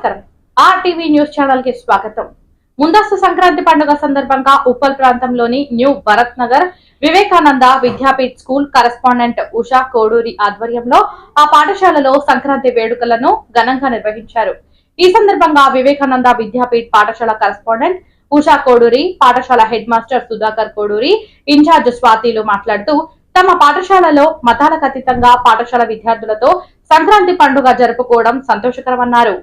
నమస్కారం. RTV news ఛానల్కి స్వాగతం. ముందస్తు సంక్రాంతి పండుగ సందర్భంగా ఉప్పల్ ప్రాంతంలోని new Bharat Nagar Vivekananda Vidyapeeth school correspondent Usha Koduri ఆధ్వర్యంలో ఆ పాఠశాలలో సంక్రాంతి వేడుకలను ఘనంగా నిర్వహించారు. ఈ సందర్భంగా వివేకానంద విద్యాపీఠ్ పాఠశాల కరెస్పాండెంట్ ఉషా కోడూరి పాఠశాల head master Sudhakar Koduri incharge స్వాతిలు మాట్లాడుతూ తమ పాఠశాలలో మతాలకు అతీతంగా పాఠశాల విద్యార్థులతో సంక్రాంతి పండుగ జరుపుకోవడం సంతోషకరమన్నారు.